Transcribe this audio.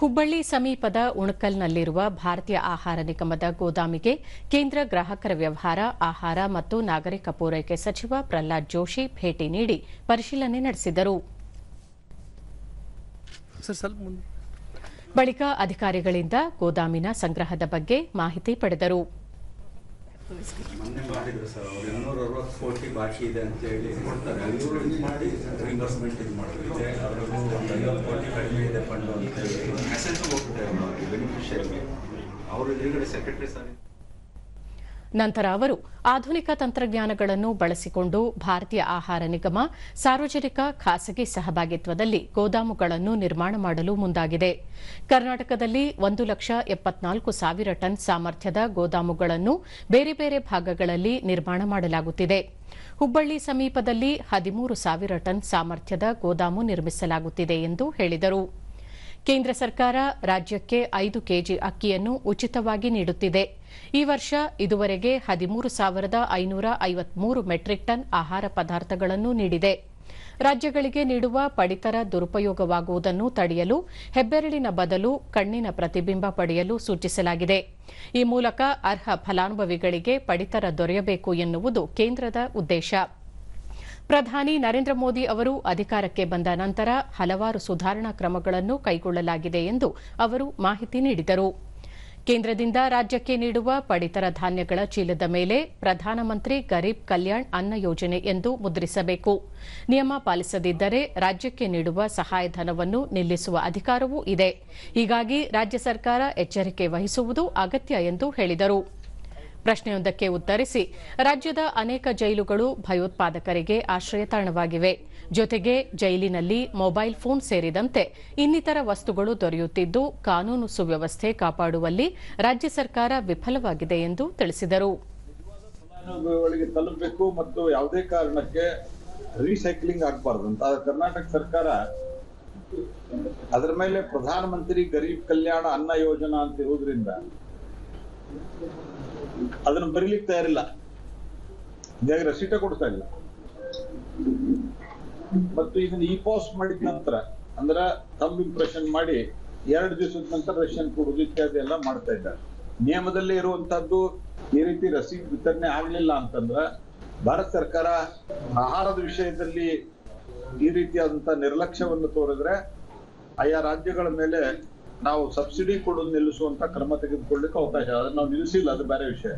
ಹುಬ್ಬಳ್ಳಿ ಸಮೀಪದ ಉಣಕಲ್ನಲ್ಲಿರುವ ಭಾರತೀಯ ಆಹಾರ ನಿಗಮದ ಗೋದಾಮಿಗೆ ಕೇಂದ್ರ ಗ್ರಾಹಕರ ವ್ಯವಹಾರ ಆಹಾರ ಮತ್ತು ನಾಗರಿಕ ಪೂರೈಕೆ ಸಚಿವ ಪ್ರಹ್ಲಾದ್ ಜೋಶಿ ಭೇಟಿ ನೀಡಿ ಪರಿಶೀಲನೆ ನಡೆಸಿದರು. ಬಳಿಕ ಅಧಿಕಾರಿಗಳಿಂದ ಗೋದಾಮಿನ ಸಂಗ್ರಹದ ಬಗ್ಗೆ ಮಾಹಿತಿ ಪಡೆದರು. ಮೊನ್ನೆ ಮಾಡಿದ್ರು ಸರ್ ಅವ್ರು ಕೋಟಿ ಬಾಕಿ ಇದೆ ಅಂತ ಹೇಳಿ ಕೊಡ್ತಾರೆ ಇವರು ಒಂದು ಐವತ್ತು ಕೋಟಿ ಕಡಿಮೆ ಇದೆ ಫಂಡ್ ಅಂತ ಹೇಳಿ ಅವರು ಎದುರುಗಡೆ ಸೆಕ್ರೆಟರಿ ಸರ್ ನಂತರ ಅವರು ಆಧುನಿಕ ತಂತ್ರಜ್ಞಾನಗಳನ್ನು ಬಳಸಿಕೊಂಡು ಭಾರತೀಯ ಆಹಾರ ನಿಗಮ ಸಾರ್ವಜನಿಕ ಖಾಸಗಿ ಸಹಭಾಗಿತ್ವದಲ್ಲಿ ಗೋದಾಮುಗಳನ್ನು ನಿರ್ಮಾಣ ಮಾಡಲು ಮುಂದಾಗಿದೆ. ಕರ್ನಾಟಕದಲ್ಲಿ ಒಂದು ಲಕ್ಷ ಎಪ್ಪತ್ನಾಲ್ಕು ಸಾವಿರ ಟನ್ ಸಾಮರ್ಥ್ಯದ ಗೋದಾಮುಗಳನ್ನು ಬೇರೆ ಬೇರೆ ಭಾಗಗಳಲ್ಲಿ ನಿರ್ಮಾಣ ಮಾಡಲಾಗುತ್ತಿದೆ. ಹುಬ್ಬಳ್ಳಿ ಸಮೀಪದಲ್ಲಿ ಹದಿಮೂರು ಸಾವಿರ ಟನ್ ಸಾಮರ್ಥ್ಯದ ಗೋದಾಮು ನಿರ್ಮಿಸಲಾಗುತ್ತಿದೆ ಎಂದು ಹೇಳಿದರು. ಕೇಂದ್ರ ಸರ್ಕಾರ ರಾಜ್ಯಕ್ಕೆ ಐದು ಕೆಜಿ ಅಕ್ಕಿಯನ್ನು ಉಚಿತವಾಗಿ ನೀಡುತ್ತಿದೆ. ಈ ವರ್ಷ ಇದುವರೆಗೆ ಹದಿಮೂರು ಸಾವಿರದ ಐನೂರ ಐವತ್ಮೂರು ಮೆಟ್ರಿಕ್ ಟನ್ ಆಹಾರ ಪದಾರ್ಥಗಳನ್ನು ನೀಡಿದೆ. ರಾಜ್ಯಗಳಿಗೆ ನೀಡುವ ಪಡಿತರ ದುರುಪಯೋಗವಾಗುವುದನ್ನು ತಡೆಯಲು ಹೆಬ್ಬೆರಳಿನ ಬದಲು ಕಣ್ಣಿನ ಪ್ರತಿಬಿಂಬ ಪಡೆಯಲು ಸೂಚಿಸಲಾಗಿದೆ. ಈ ಮೂಲಕ ಅರ್ಹ ಫಲಾನುಭವಿಗಳಿಗೆ ಪಡಿತರ ದೊರೆಯಬೇಕು ಎನ್ನುವುದು ಕೇಂದ್ರದ ಉದ್ದೇಶ. ಪ್ರಧಾನಿ ನರೇಂದ್ರ ಮೋದಿ ಅವರು ಅಧಿಕಾರಕ್ಕೆ ಬಂದ ನಂತರ ಹಲವಾರು ಸುಧಾರಣಾ ಕ್ರಮಗಳನ್ನು ಕೈಗೊಳ್ಳಲಾಗಿದೆ ಎಂದು ಅವರು ಮಾಹಿತಿ ನೀಡಿದರು. ಕೇಂದ್ರದಿಂದ ರಾಜ್ಯಕ್ಕೆ ನೀಡುವ ಪಡಿತರ ಧಾನ್ಯಗಳ ಚೀಲದ ಮೇಲೆ ಪ್ರಧಾನಮಂತ್ರಿ ಗರೀಬ್ ಕಲ್ಯಾಣ್ ಅನ್ನ ಯೋಜನೆ ಎಂದು ಮುದ್ರಿಸಬೇಕು. ನಿಯಮ ಪಾಲಿಸದಿದ್ದರೆ ರಾಜ್ಯಕ್ಕೆ ನೀಡುವ ಸಹಾಯಧನವನ್ನು ನಿಲ್ಲಿಸುವ ಅಧಿಕಾರವೂ ಇದೆ. ಹೀಗಾಗಿ ರಾಜ್ಯ ಸರ್ಕಾರ ಎಚ್ಚರಿಕೆ ವಹಿಸುವುದು ಅಗತ್ಯ ಎಂದು ಹೇಳಿದರು. ಪ್ರಶ್ನೆಯೊಂದಕ್ಕೆ ಉತ್ತರಿಸಿ, ರಾಜ್ಯದ ಅನೇಕ ಜೈಲುಗಳು ಭಯೋತ್ಪಾದಕರಿಗೆ ಆಶ್ರಯ ತಾಣವಾಗಿವೆ. ಜೊತೆಗೆ ಜೈಲಿನಲ್ಲಿ ಮೊಬೈಲ್ ಫೋನ್ ಸೇರಿದಂತೆ ಇನ್ನಿತರ ವಸ್ತುಗಳು ದೊರೆಯುತ್ತಿದ್ದು, ಕಾನೂನು ಸುವ್ಯವಸ್ಥೆ ಕಾಪಾಡುವಲ್ಲಿ ರಾಜ್ಯ ಸರ್ಕಾರ ವಿಫಲವಾಗಿದೆ ಎಂದು ತಿಳಿಸಿದರು. ಅದರ ಮೇಲೆ ಪ್ರಧಾನಮಂತ್ರಿ ಗರೀಬ್ ಕಲ್ಯಾಣ ಅನ್ನ ಯೋಜನಾ ಅಂತ ಇರೋದ್ರಿಂದ ಅದನ್ನ ಬರೀಲಿಕ್ಕೆ ತಯಾರಿಲ್ಲ. ಹೀಗಾಗಿ ರಸೀಟ ಕೊಡ್ತಾ ಇಲ್ಲ. ಮತ್ತು ಇದನ್ನ ಇ ಪಾಸ್ ಮಾಡಿದ ನಂತರ, ಅಂದ್ರ ಥಂಬ್ ಇಂಪ್ರೆಷನ್ ಮಾಡಿ ಎರಡು ದಿವಸದ ನಂತರ ರೇಷನ್ ಕೊಡುವುದು ಇತ್ಯಾದಿ ಎಲ್ಲ ಮಾಡ್ತಾ ಇದ್ದಾರೆ. ನಿಯಮದಲ್ಲಿ ಇರುವಂತದ್ದು ಈ ರೀತಿ ರಸೀದ್ ವಿತರಣೆ ಆಗ್ಲಿಲ್ಲ ಅಂತಂದ್ರ ಭಾರತ ಸರ್ಕಾರ ಆಹಾರದ ವಿಷಯದಲ್ಲಿ ಈ ರೀತಿಯಾದಂತ ನಿರ್ಲಕ್ಷ್ಯವನ್ನು ತೋರಿದ್ರೆ, ಆಯಾ ರಾಜ್ಯಗಳ ಮೇಲೆ ನಾವು ಸಬ್ಸಿಡಿ ಕೊಡೋದು ನಿಲ್ಲಿಸುವಂತ ಕ್ರಮ ತೆಗೆದುಕೊಳ್ಳಿಕ್ಕೆ ಅವಕಾಶ. ಅದನ್ನ ನಾವು ನಿಲ್ಲಿಸಿಲ್ಲ ಅದು ಬೇರೆ ವಿಷಯ.